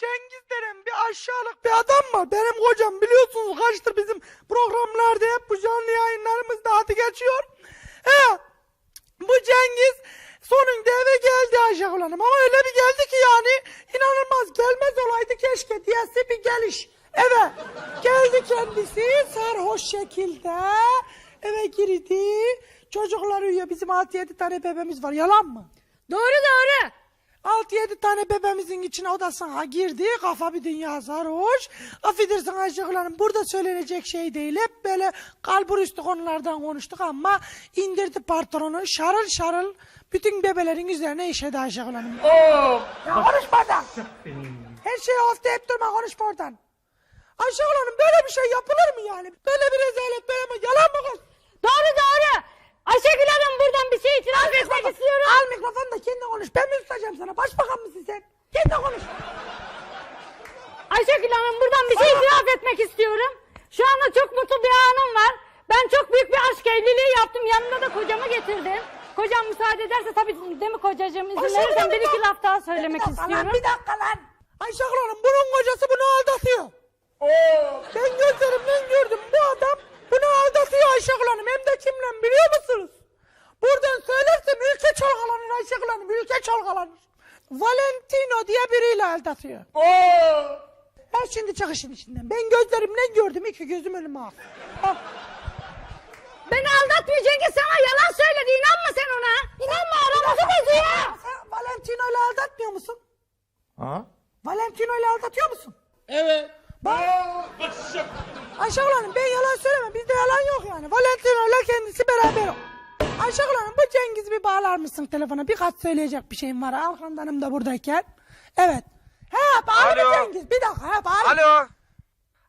Cengiz denen bir aşağılık bir adam var. Benim kocam biliyorsunuz kaçtır bizim programlarda hep bu canlı yayınlarımızda adı geçiyor. He, bu Cengiz sonunda eve geldi Ayşegül Hanım ama öyle bir geldi ki yani inanılmaz gelmez olaydı keşke diyesi bir geliş. Eve geldi kendisi sarhoş şekilde eve girdi. Çocuklar uyuyor bizim 6-7 tane bebemiz var yalan mı? Doğru doğru. 6-7 tane bebemizin içine odasına girdi. Kafa bir dünya sarhoş. Affedersin Ayşegül burada söylenecek şey değil. Hep böyle kalbur üstü konulardan konuştuk ama indirdi patronu şarıl şarıl bütün bebelerin üzerine işedi Ayşegül Hanım. Ya konuşma oradan. Her şeyi hafta durma konuşma oradan. Ayşegül Hanım böyle bir şey yapılır mı yani? Böyle bir rezalet böyle mi? Yalan mı kız? Doğru doğru. Ayşegül Hanım buradan bir şey itiraf etmek istiyorum. Al mikrofonu da kendin konuş. Ben mi tutacağım sana? Başbakan mısın sen? Kendin konuş. Ayşegül Hanım buradan bir şey itiraf etmek istiyorum. Şu anda çok mutlu bir anım var. Ben çok büyük bir aşk evliliği yaptım. Yanımda da kocamı getirdim. Kocam müsaade ederse tabii değil mi kocacığım izin Ayşegül verirsen Hanım, bir iki laf daha söylemek bir dakika istiyorum. Lan, bir dakika lan. Ayşegül Hanım bunun kocası bunu aldatıyor. Ben gözlerimden gördüm bu adam bunu aldatıyor Ayşegül Hanım. Hem de kimle biliyor musunuz? Buradan söylersem ülke çalkalanır Ayşegül Hanım. Ülke çalkalanır. Valentino diye biriyle aldatıyor. Ben şimdi çık işin içinden. Ben gözlerimden gördüm. iki gözüm önüme al. Al. Beni aldatmıyor Cengiz sana yalan söyledi. İnanma sen ona. İnanma aramızı bozuyor. Sen Valentino ile aldatmıyor musun? Ha? Valentino ile aldatıyor musun? Evet. Bak. Ayşegül Hanım ben yalan söylemem. Bizde yalan yok yani. Valentino ile kendisi beraber. Ayşegül Hanım bu Cengiz'i bir bağlar mısın telefona? Birkaç söyleyecek bir şeyim var. Alkandanım da buradayken. Evet. He bağlı Alo. Cengiz? Bir dakika he bağlı. Alo.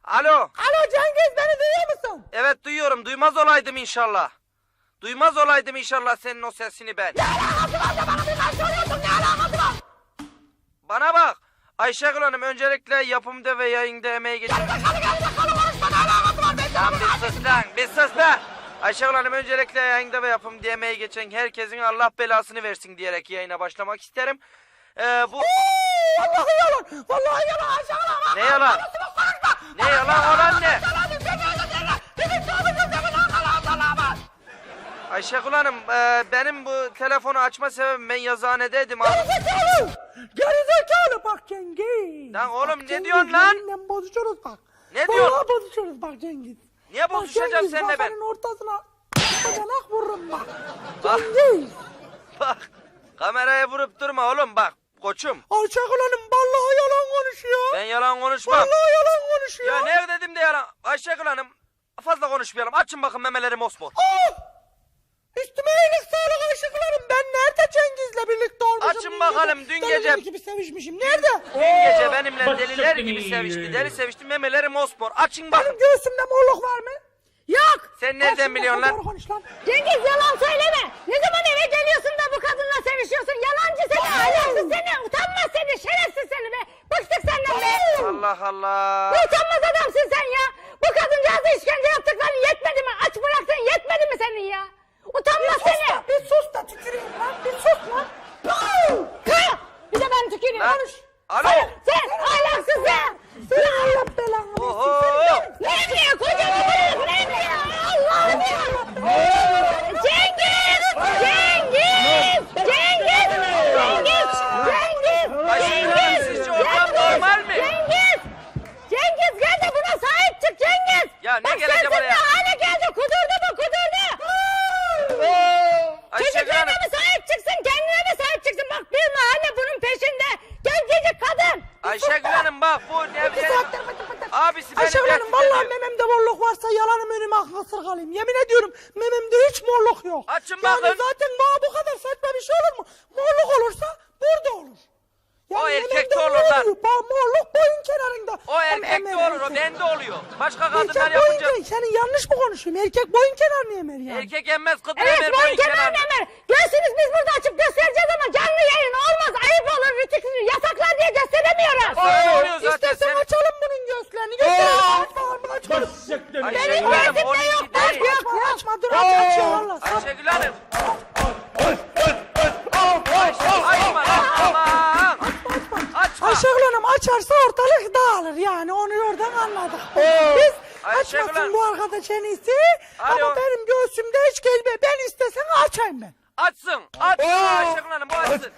Alo. Alo Cengiz beni duyuyor musun? Evet duyuyorum. Duymaz olaydım inşallah. Duymaz olaydım inşallah senin o sesini ben. Ne alakası var da bana bir şey söylüyorsun? Ne alakası var? Bana bak. Ayşegül Hanım öncelikle yapımda ve yayında emeği geçen... Gel bakalım konuşma ne alakası var? Ben Lan bir sus lan bir sus be. Ayşegül Hanım öncelikle yayında ve yapımda emeği geçen herkesin Allah belasını versin diyerek yayına başlamak isterim. Ee, bu... Vallahi yalan. Vallahi yalan Ayşegül Hanım. Ne yalan? Ne yalan olan ne? Allah'ım. Ayşegül Hanım e, benim bu telefonu açma sebebim ben yazıhanedeydim. Gerizekalı! Gerizekalı bak Cengiz! Lan oğlum Bak ne Cengiz, diyorsun lan? bozuşuruz bak. Ne Vallahi diyorsun? bozuşuruz bak Cengiz. Niye bozuşacağım seninle ben? kafanın ortasına bacanak vururum bak. Bak. Bak kameraya vurup durma oğlum bak koçum. Ayşegül Hanım vallahi yalan konuşuyor. Ben yalan konuşmam. Vallahi yalan konuşuyor. Ya ne dedim de yalan. Ayşegül Hanım fazla konuşmayalım. Açın bakın memeleri mosmor. Ah! Üstüme iyilik sağlık Ayşegül Hanım. Ben nerede Cengiz'le birlikte olmuşum? Açın bakalım, dün gece- gibi sevişmişim. Nerede? Dün gece deliler gibi sevişti. Deli sevişti memeleri mosmor. Açın bakın. Benim göğsümde morluk var mı? Yok. Sen nereden biliyorsun lan? konuş lan. Cengiz yalan söyleme. Ne zaman eve geliyorsun da bu kadınla sevişiyorsun? Yalancı seni, ahlaksız seni, utanmaz seni, şerefsiz seni be. Bıktık senden be. Allah Allah. Ne utanmaz adamsın sen ya. Bu kadıncağıza işkence yaptıkların yetmedi mi? Aç bıraktın yetmedi mi senin ya? Utanmaz Bir seni. da, bir sus da tüküreyim lan. Bir sus lan. Kı! Bir de ben tüküreyim. Lan. Konuş. Alo. Sen Yeah. Önüme kısır kalayım. Yemin ediyorum mememde hiç morluk yok. Açın yani bakın. zaten bana bu kadar saçma bir şey olur mu? Morluk olursa burada olur. O erkekte olur lan. morluk boyun kenarında. O erkekte olur o bende oluyor. Başka kadınlar Erkek yapınca kenarı. Senin yanlış mı konuşuyorum? Erkek boyun kenarını yemer yani. erkek emmez kadın Evet emer boyun boyun kenar kenarı. nemer. Göğsünüz biz burada açıp göstereceğiz ama canlı yayın olmaz. Ayıp olur. Yasaklar diye gösteremiyoruz. Öyle oluyor zaten İstersen senin. açalım bunun göğüslerini. Gösterelim. Aç Ayşegül Benim 12 yok. Yok yok. Açma dur aç açıyor valla. Ayşegül Hanım. Ayşe, açma lan aman. Açma. Ayşegül Hanım açarsa ortalık dağılır yani onu oradan anladık. Biz Ayşegül açmasın Hanım. bu arkadaş en iyisi Alo. ama benim göğsümde hiç gelme. Ben istesen açayım ben. Açsın. Aç. Ayşegül Hanım bu açsın.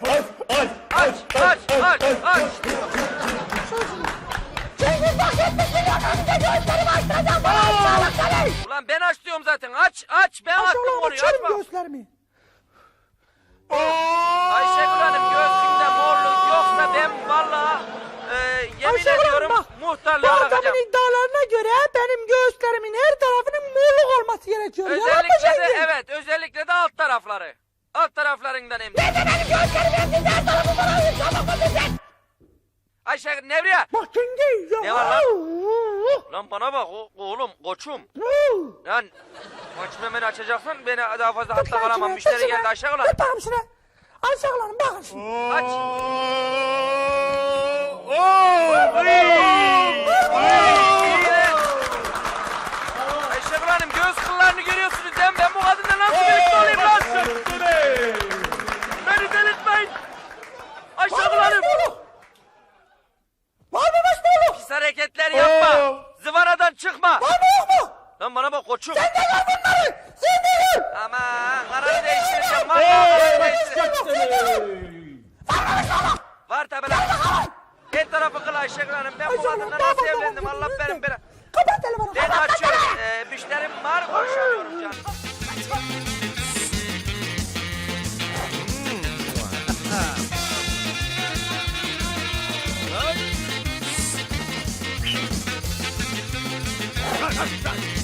Aç. Aç. Aç. Aç. Cengiz önünde göğüslerimi açtıracağım bana aşağılık seni. Ulan ben aç diyorum zaten. Aç. Aç. Ben Ayşegül attım açarım Açma. göğüslerimi. Ayşegül Hanım göğsünde morluk yoksa ben vallahi e, yemin Ayşegül Hanım ediyorum bak, Bu muhtarlığa adamın bakacağım. iddialarına göre benim göğüslerimin her tarafının morluk olması gerekiyor. Yalan mı Özellikle de Cengiz? evet özellikle de alt tarafları. Alt taraflarından emin. Benim göğüslerim hepsi her tarafı bana ayır. Ayşegül Nevriye. Bak ya. Ne var lan? Lan bana bak o- oğlum koçum. Lan maçımı hemen açacaksın beni daha fazla hatta kalamam. Müşteri geldi Ayşegül Hanım. Tut bakalım şuna. Ayşegül Hanım bakın şimdi. Aç. Ayşegül Hanım göz kıllarını görüyorsunuz değil mi? Ben bu kadınla nasıl birlikte olayım lan? Beni delirtmeyin. Ayşegül Hanım. Var mı baş oğlum? Pis hareketler yapma. Zıvanadan çıkma. Var mı yok mu? Lan bana bak koçum. Sen de gör bunları. Sen de gör. Aman kararı değiştireceğim. Vallahi kararı değiştireceğim. Var tabi lan. En tarafı kıl Ayşegül Hanım. Ben bu kadınla nasıl evlendim? Allah benim benim. Kapat telefonu. Ben açıyorum. Ee, müşterim var. Konuşamıyorum canım. 다